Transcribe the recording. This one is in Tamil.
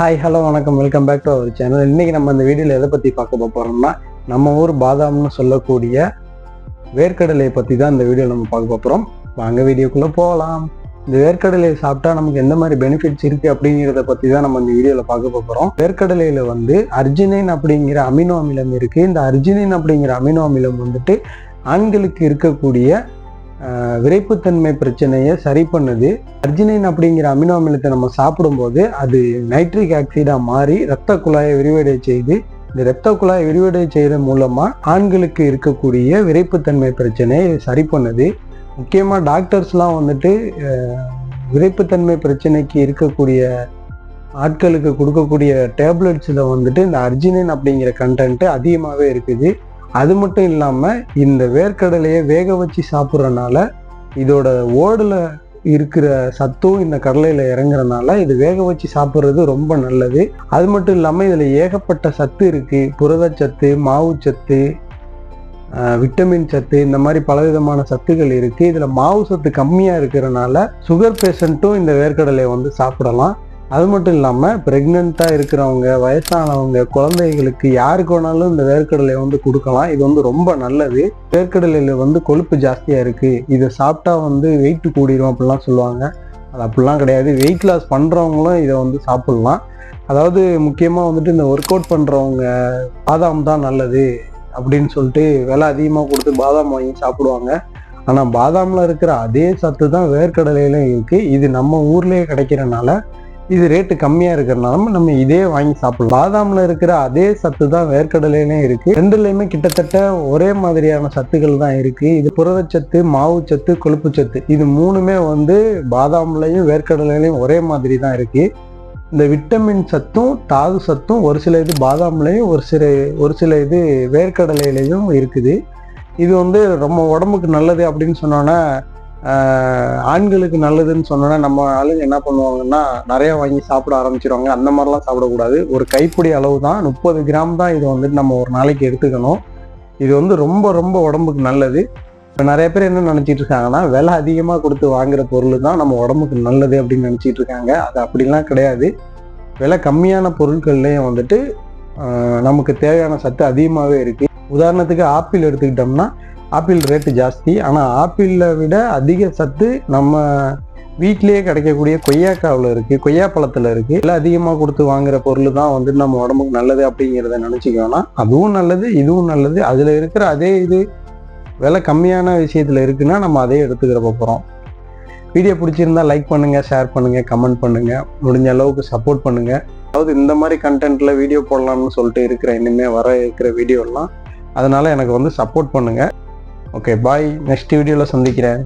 ஹாய் ஹலோ வணக்கம். Welcome back to our channel இன்றைக்கி நம்ம இந்த வீடியோவில் எதை பற்றி பார்க்க போகிறோம்னா நம்ம ஊர் பாதாம்னு சொல்லக்கூடிய வேர்க்கடலையை பற்றி தான் இந்த வீடியோவில் நம்ம பார்க்க போகிறோம் வாங்க வீடியோக்குள்ளே போகலாம் இந்த வேர்க்கடலையை சாப்பிட்டா நமக்கு எந்த மாதிரி பெனிஃபிட்ஸ் இருக்குது அப்படிங்கிறத பற்றி தான் நம்ம இந்த வீடியோவில் பார்க்க போகிறோம் வேர்க்கடலையில் வந்து அர்ஜினைன் அப்படிங்கிற அமினோ அமிலம் இருக்குது இந்த அர்ஜினைன் அப்படிங்கிற அமினோ அமிலம் வந்துட்டு ஆண்களுக்கு இருக்கக்கூடிய விரைப்புத்தன்மை பிரச்சனையை சரி பண்ணுது. அர்ஜினைன் அப்படிங்கிற அமினோ அமிலத்தை நம்ம சாப்பிடும்போது அது நைட்ரிக் ஆக்சைடாக மாறி இரத்த குழாயை விரிவடை செய்து இந்த இரத்த குழாயை விரிவடை செய்யறது மூலமாக ஆண்களுக்கு இருக்கக்கூடிய விரைப்புத்தன்மை பிரச்சனையை சரி பண்ணுது. முக்கியமாக டாக்டர்ஸ்லாம் வந்துட்டு விரைப்புத்தன்மை பிரச்சனைக்கு இருக்கக்கூடிய ஆட்களுக்கு கொடுக்கக்கூடிய டேப்லெட்ஸில் வந்துட்டு இந்த அர்ஜினைன் அப்படிங்கிற கண்டென்ட்டு அதிகமாகவே இருக்குது. அது மட்டும் இல்லாமல் இந்த வேர்க்கடலையை வேக வச்சு சாப்பிட்றனால இதோட ஓடில் இருக்கிற சத்தும் இந்த கடலையில் இறங்குறனால இது வேக வச்சு சாப்பிட்றது ரொம்ப நல்லது. அது மட்டும் இல்லாமல் இதில் ஏகப்பட்ட சத்து இருக்குது புரதச்சத்து மாவுச்சத்து விட்டமின் சத்து இந்த மாதிரி பலவிதமான சத்துக்கள் இருக்குது இதில் மாவு சத்து கம்மியாக இருக்கிறனால சுகர் பேஷண்ட்டும் இந்த வேர்க்கடலையை வந்து சாப்பிடலாம். அது மட்டும் இல்லாமல் ப்ரெக்னெண்ட்டாக இருக்கிறவங்க வயசானவங்க குழந்தைகளுக்கு யாருக்கு வேணாலும் இந்த வேர்க்கடலையை வந்து கொடுக்கலாம். இது வந்து ரொம்ப நல்லது. வேர்க்கடலையில் வந்து கொழுப்பு ஜாஸ்தியாக இருக்குது இதை சாப்பிட்டா வந்து வெயிட் கூடிரும் அப்படிலாம் சொல்லுவாங்க. அது அப்படிலாம் கிடையாது. வெயிட் லாஸ் பண்ணுறவங்களும் இதை வந்து சாப்பிட்லாம். அதாவது முக்கியமாக வந்துட்டு இந்த ஒர்க் அவுட் பண்ணுறவங்க பாதாம் தான் நல்லது அப்படின்னு சொல்லிட்டு விலை அதிகமாக கொடுத்து பாதாம் வாங்கி சாப்பிடுவாங்க. ஆனால் பாதாமில் இருக்கிற அதே சத்து தான் வேர்க்கடலையிலும் இருக்குது இது நம்ம ஊர்லேயே கிடைக்கிறனால இது ரேட்டு கம்மியாக இருக்கிறனால நம்ம இதே வாங்கி சாப்பிடலாம். பாதாமில் இருக்கிற அதே சத்து தான் வேர்க்கடலையிலும் இருக்குது ரெண்டுலேயுமே கிட்டத்தட்ட ஒரே மாதிரியான சத்துக்கள் தான் இருக்குது இது புரதச்சத்து மாவுச்சத்து கொழுப்புச்சத்து. இது மூணுமே வந்து பாதாம்லையும் வேர்க்கடலையிலையும் ஒரே மாதிரி தான் இருக்குது இந்த விட்டமின் சத்தும் தாது சத்தும் ஒரு சில இது பாதாம்லையும் ஒரு சில ஒரு சில இது வேர்க்கடலையிலையும் இருக்குது. இது வந்து ரொம்ப உடம்புக்கு நல்லது அப்படின்னு சொன்னோன்னா ஆண்களுக்கு நல்லதுன்னு சொன்னோன்னா நம்ம ஆளுங்க என்ன பண்ணுவாங்கன்னா நிறைய வாங்கி சாப்பிட ஆரம்பிச்சிருவாங்க. அந்த மாதிரிலாம் சாப்பிடக்கூடாது. ஒரு கைப்பிடி அளவு தான். முப்பது கிராம் தான் இது வந்துட்டு நம்ம ஒரு நாளைக்கு எடுத்துக்கணும். இது வந்து ரொம்ப ரொம்ப உடம்புக்கு நல்லது. இப்போ நிறைய பேர் என்ன நினச்சிட்டு இருக்காங்கன்னா விலை அதிகமாக கொடுத்து வாங்குற பொருள் தான் நம்ம உடம்புக்கு நல்லது அப்படின்னு நினச்சிட்டு இருக்காங்க. அது அப்படிலாம் கிடையாது. விலை கம்மியான பொருட்கள்லேயும் வந்துட்டு நமக்கு தேவையான சத்து அதிகமாகவே இருக்குது உதாரணத்துக்கு ஆப்பிள் எடுத்துக்கிட்டோம்னா ஆப்பிள் ரேட்டு ஜாஸ்தி. ஆனால் ஆப்பிளை விட அதிக சத்து நம்ம வீட்டிலேயே கிடைக்கக்கூடிய கொய்யாக்காவில் இருக்குது கொய்யாப்பழத்தில் இருக்குது எல்லாம் அதிகமாக கொடுத்து வாங்குற பொருள் தான் வந்துட்டு நம்ம உடம்புக்கு நல்லது அப்படிங்கிறத நினச்சிக்கோனா அதுவும் நல்லது இதுவும் நல்லது. அதில் இருக்கிற அதே இது விலை கம்மியான விஷயத்தில் இருக்குன்னா நம்ம அதே எடுத்துக்கிற போகிறோம் வீடியோ பிடிச்சிருந்தா லைக் பண்ணுங்கள் ஷேர் பண்ணுங்கள் கமெண்ட் பண்ணுங்கள் முடிஞ்ச அளவுக்கு சப்போர்ட் பண்ணுங்கள் அதாவது இந்த மாதிரி கண்டென்ட்டில் வீடியோ போடலாம்னு சொல்லிட்டு இருக்கிற இனிமேல் வர இருக்கிற வீடியோலாம் அதனால் எனக்கு வந்து சப்போர்ட் பண்ணுங்கள் ஓகே பாய் நெக்ஸ்ட் வீடியோவில் சந்திக்கிறேன்.